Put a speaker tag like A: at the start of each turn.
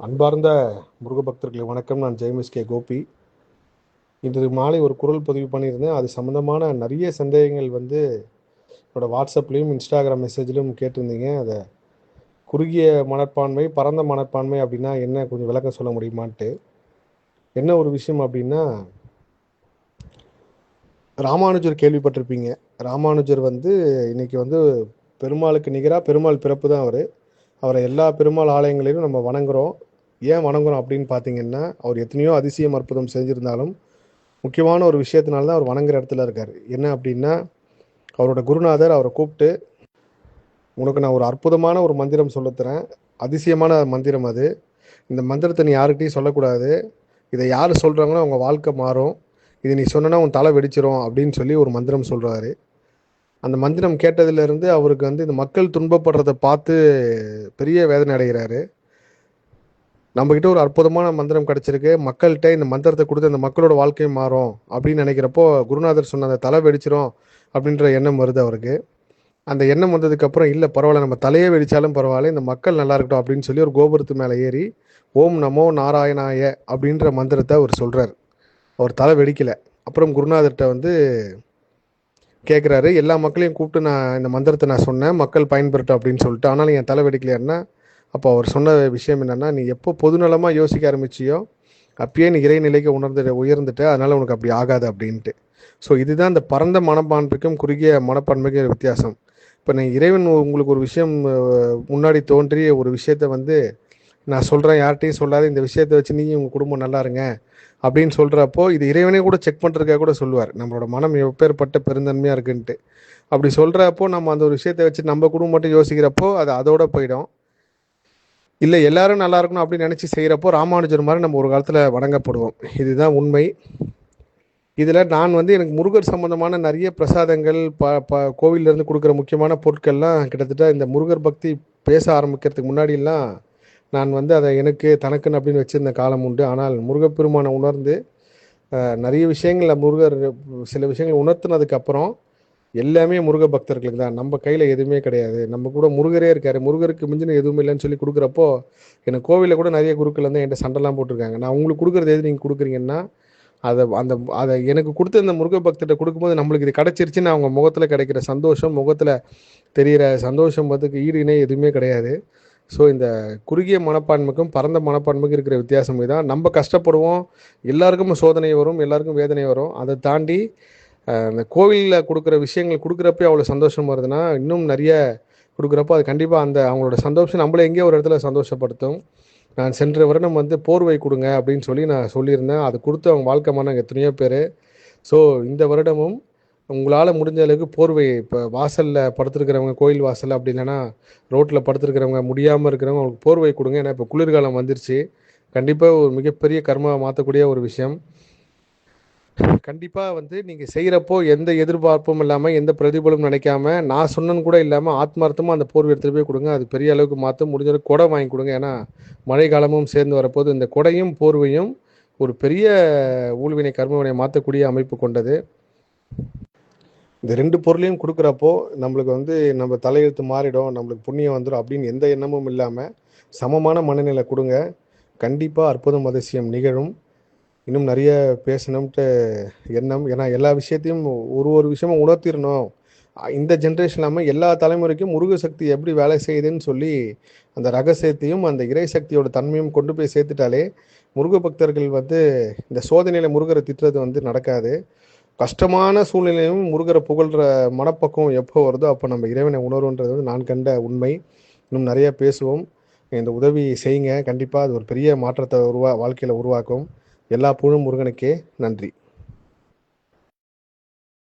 A: அன்பார்ந்த முருகபக்தர்களே வணக்கம். நான் ஜெயமிஸ் கே கோபி. இன்று மாலை ஒரு குரல் பதிவு பண்ணியிருந்தேன். அது சம்மந்தமான நிறைய சந்தேகங்கள் வந்து என்னோடய வாட்ஸ்அப்லேயும் இன்ஸ்டாகிராம் மெசேஜ்லையும் கேட்டிருந்தீங்க. அதை குறுகிய மனப்பான்மை பரந்த மனப்பான்மை அப்படின்னா என்ன? கொஞ்சம் விளக்கம் சொல்ல முடியுமான்ட்டு. என்ன ஒரு விஷயம் அப்படின்னா ராமானுஜர் கேள்விப்பட்டிருப்பீங்க. ராமானுஜர் வந்து இன்னைக்கு வந்து பெருமாளுக்கு நிகராக பெருமாள் பிறப்பு தான் அவர். அவரை எல்லா பெருமாள் ஆலயங்களிலும் நம்ம வணங்குறோம். ஏன் வணங்குறோம் அப்படின்னு பார்த்தீங்கன்னா அவர் எத்தனையோ அதிசயம் அற்புதம் செஞ்சிருந்தாலும் முக்கியமான ஒரு விஷயத்தினால தான் அவர் வணங்குற இடத்துல இருக்கார். என்ன அப்படின்னா அவரோட குருநாதர் அவரை கூப்பிட்டு உனக்கு நான் ஒரு அற்புதமான ஒரு மந்திரம் சொல்லுத்துறேன். அதிசயமான மந்திரம் அது. இந்த மந்திரத்தை நீ யாருக்கிட்டையும் சொல்லக்கூடாது. இதை யார் சொல்கிறாங்களோ அவங்க வாழ்க்கை மாறும். இதை நீ சொன்னா உன் தலை வெடிச்சிரும் அப்படின்னு சொல்லி ஒரு மந்திரம் சொல்கிறாரு அந்த மந்திரம் கேட்டதிலிருந்து அவருக்கு வந்து இந்த மக்கள் துன்பப்படுறதை பார்த்து பெரிய வேதனை அடைகிறாரு. நம்மக்கிட்ட ஒரு அற்புதமான மந்திரம் கிடச்சிருக்கு. மக்கள்கிட்ட இந்த மந்திரத்தை கொடுத்து அந்த மக்களோட வாழ்க்கை மாறும் அப்படின்னு நினைக்கிறப்போ குருநாதர் சொன்ன அந்த தலை வெடிச்சிரும் அப்படின்ற எண்ணம் வருது அவருக்கு. அந்த எண்ணம் வந்ததுக்கப்புறம் இல்லை பரவாயில்ல நம்ம தலையே வெடிச்சாலும் பரவாயில்ல இந்த மக்கள் நல்லா இருக்கட்டும் அப்படின்னு சொல்லி ஒரு கோபுரத்து மேலே ஏறி ஓம் நமோ நாராயணாய அப்படின்ற மந்திரத்தை அவர் சொல்கிறார் அவர் தலை வெடிக்கலை. அப்புறம் குருநாதர்கிட்ட வந்து கேட்குறாரு எல்லா மக்களையும் கூப்பிட்டு நான் இந்த மந்திரத்தை நான் சொன்னேன். மக்கள் பயன்பெறட்டும் அப்படின்னு சொல்லிட்டு. ஆனாலும் என் தலை வெடிக்கலையாருன்னா அப்போ அவர் சொன்ன விஷயம் என்னென்னா நீ எப்போ பொதுநலமாக யோசிக்க ஆரம்பிச்சியோ அப்பயே நீ இறைநிலைக்கு உணர்ந்து உயர்ந்துட்டு அதனால் உனக்கு அப்படி ஆகாது அப்படின்ட்டு. ஸோ இதுதான் இந்த பரந்த மனப்பான்மைக்கும் குறுகிய மனப்பான்மைக்கும் வித்தியாசம். இப்போ நீ இறைவன் உங்களுக்கு ஒரு விஷயம் முன்னாடி தோன்றிய ஒரு விஷயத்தை வந்து நான் சொல்கிறேன் யார்கிட்டையும் சொல்லாத இந்த விஷயத்தை வச்சு நீங்கள் உங்கள் குடும்பம் நல்லா இருங்க அப்படின்னு சொல்கிறப்போ இது இறைவனே கூட செக் பண்ணுறதுக்காக கூட சொல்லுவார். நம்மளோட மனம் எப்பேற்பட்ட பெருந்தன்மையாக இருக்குன்ட்டு. அப்படி சொல்கிறப்போ நம்ம அந்த ஒரு விஷயத்தை வச்சு நம்ம குடும்பம் மட்டும் யோசிக்கிறப்போ அது அதோட போயிடும். இல்லை எல்லாரும் நல்லா இருக்கணும் அப்படின்னு நினச்சி செய்கிறப்போ ராமானுஜர் மாதிரி நம்ம ஒரு காலத்தில் வணங்கப்படுவோம். இதுதான் உண்மை. இதில் நான் வந்து எனக்கு முருகர் சம்பந்தமான நிறைய பிரசாதங்கள் ப ப கோவில்லேருந்து கொடுக்குற முக்கியமான பொருட்கள்லாம் கிட்டத்தட்ட இந்த முருகர் பக்தி பேச ஆரம்பிக்கிறதுக்கு முன்னாடிலாம் நான் வந்து அதை எனக்கு தனக்குன்னு அப்படின்னு வச்சிருந்த காலம் உண்டு. ஆனால் முருகப்பெருமானை உணர்ந்து நிறைய விஷயங்களில் முருகர் சில விஷயங்கள் உணர்த்தினதுக்கு அப்புறம் எல்லாமே முருக பக்தர்களுக்கு தான். நம்ம கையில் எதுவுமே கிடையாது. நம்ம கூட முருகரே இருக்காரு. முருகருக்கு மிஞ்சின எதுவுமே இல்லைன்னு சொல்லி கொடுக்குறப்போ எனக்கு கோவிலில் கூட நிறைய குருக்கள் வந்து என்கிட்ட சண்டைலாம் போட்டிருக்காங்க. நான் உங்களுக்கு கொடுக்குறது எது நீங்கள் கொடுக்குறீங்கன்னா அதை அந்த அதை எனக்கு கொடுத்த இந்த முருக பக்தர்கிட்ட கொடுக்கும்போது நம்மளுக்கு இது கிடச்சிருச்சுன்னு அவங்க முகத்தில் கிடைக்கிற சந்தோஷம் முகத்தில் தெரிகிற சந்தோஷம் பார்த்துக்கு ஈடு இணை எதுவுமே கிடையாது. ஸோ இந்த குறுகிய மனப்பான்மைக்கும் பரந்த மனப்பான்மைக்கும் இருக்கிற வித்தியாசம் தான் நம்ம கஷ்டப்படுவோம் எல்லாருக்கும் சோதனை வரும் எல்லாருக்கும் வேதனை வரும். அதை தாண்டி அந்த கோவிலில் கொடுக்குற விஷயங்கள் கொடுக்குறப்பே அவ்வளோ சந்தோஷம் வருதுன்னா இன்னும் நிறைய கொடுக்குறப்போ அது கண்டிப்பாக அந்த அவங்களோட சந்தோஷம் நம்மள எங்கேயோ ஒரு இடத்துல சந்தோஷப்படுத்தும். நான் சென்ற வருடம் வந்து போர்வை கொடுங்க அப்படின்னு சொல்லி நான் சொல்லியிருந்தேன். அது கொடுத்து அவங்க வாழ்க்கை மாறினாங்க எத்தனையோ பேர். ஸோ இந்த வருடமும் உங்களால் முடிஞ்ச அளவுக்கு போர்வை இப்போ வாசலில் படுத்துருக்கிறவங்க கோயில் வாசல் அப்படி இல்லைன்னா ரோட்டில் படுத்துருக்கிறவங்க முடியாமல் இருக்கிறவங்க அவங்களுக்கு போர்வை கொடுங்க. ஏன்னா இப்போ குளிர்காலம் வந்துருச்சு. கண்டிப்பாக ஒரு மிகப்பெரிய கர்மாவை மாற்றக்கூடிய ஒரு விஷயம். கண்டிப்பாக வந்து நீங்கள் செய்கிறப்போ எந்த எதிர்பார்ப்பும் இல்லாமல் எந்த பிரதிபலும் நினைக்காம நான் சொன்னன்னு கூட இல்லாமல் ஆத்மார்த்தமாக அந்த போர்வை எடுத்துகிட்டு போய் கொடுங்க. அது பெரிய அளவுக்கு மாற்ற முடிஞ்ச அளவுக்கு வாங்கி கொடுங்க. ஏன்னா மழை காலமும் சேர்ந்து வரப்போது இந்த குடையும் போர்வையும் ஒரு பெரிய ஊழ்வினை கர்மவினை மாற்றக்கூடிய அமைப்பு கொண்டது. இந்த ரெண்டு பொருளையும் கொடுக்குறப்போ நம்மளுக்கு வந்து நம்ம தலையெழுத்து மாறிடும் நம்மளுக்கு புண்ணியம் வந்துடும் அப்படின்னு எந்த எண்ணமும் இல்லாமல் சமமான மனநிலை கொடுங்க. கண்டிப்பாக அற்புதம் அதிசயம் நிகழும். இன்னும் நிறைய பேசணும்ட்டு எண்ணம். ஏன்னா எல்லா விஷயத்தையும் ஒரு ஒரு விஷயமும் உணர்த்திடணும். இந்த ஜென்ரேஷன் இல்லாமல் எல்லா தலைமுறைக்கும் முருக சக்தி எப்படி வேலை செய்யுதுன்னு சொல்லி அந்த ரகசியத்தையும் அந்த இறை சக்தியோட தன்மையும் கொண்டு போய் சேர்த்துட்டாலே முருக பக்தர்கள் வந்து இந்த சோதனையில் முருகரை திட்டுறது வந்து நடக்காது. கஷ்டமான சூழ்நிலையும் முருகரை புகழ்கிற மனப்பக்குவம் எப்போ வருதோ அப்போ நம்ம இறைவனை உணர்வுன்றது வந்து நான் கண்ட உண்மை. இன்னும் நிறைய பேசுவோம். இந்த உதவி செய்யுங்க. கண்டிப்பாக அது ஒரு பெரிய மாற்றத்தை உருவா வாழ்க்கையில் உருவாக்கும். எல்லா புகழும் முருகனுக்கே. நன்றி.